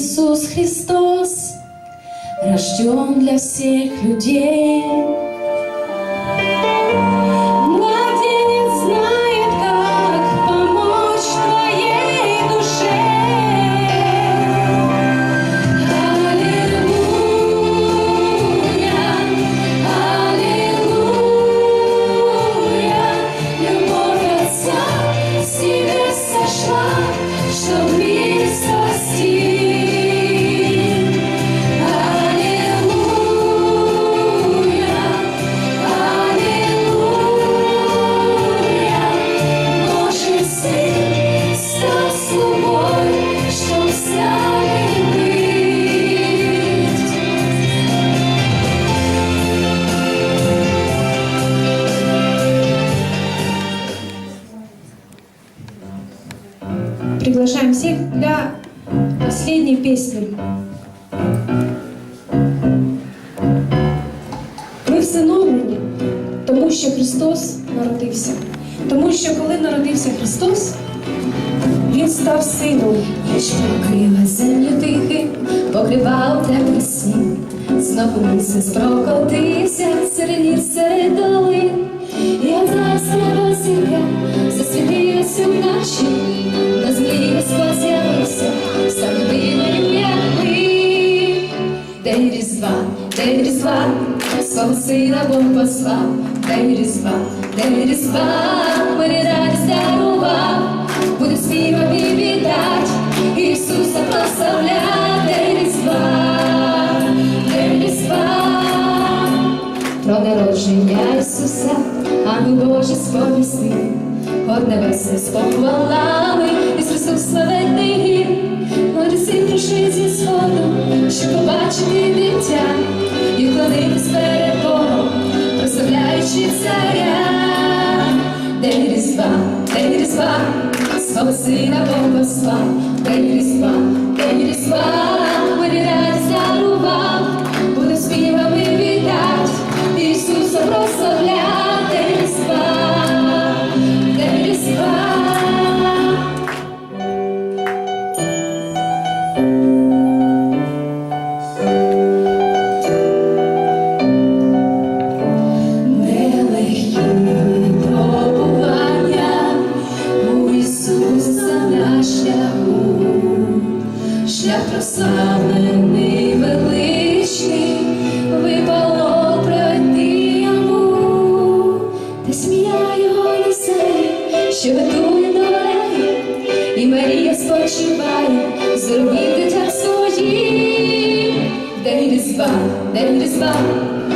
Иисус Христос рожден для всех людей. Приглашаем всех для последней песни. Ми всиновлені, тому що Христос народився. Тому що коли народився Христос, Він став сином. Ніч покрила землю тихим, покривав тебе сніг. Знову місяць прокотився серед серед долин. І одна яскрава зірка засвітилась у ночі, Різдва, день Різдва, свого сина Бог послав, день Різдва, день Різдва, мені радість дарував, буде співом і віддать, Ісуса прославлять, день Різдва, день Різдва, про народження Ісуса, ангел Божий сповістив, от небеси з похвалами, Ісус славетний гімн, Морці прийшли зі сходу, щоб побачити дитя і вклонитись перед Богом, прославляючи царя. День Різдва, день Різдва, свого сина Бога спав, день Різдва, шлях прославлений величний, випало пройти йому, та смія його лісей, що ведує до неї, і Марія спочиває, зробіть дитя своїм. День Різдва, день Різдва,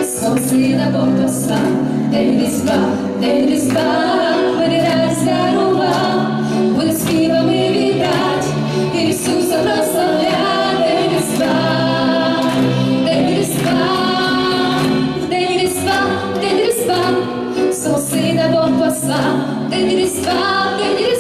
свого сина Бог послав, день Різдва, день Різдва, мені роса, день різдва, день різдва.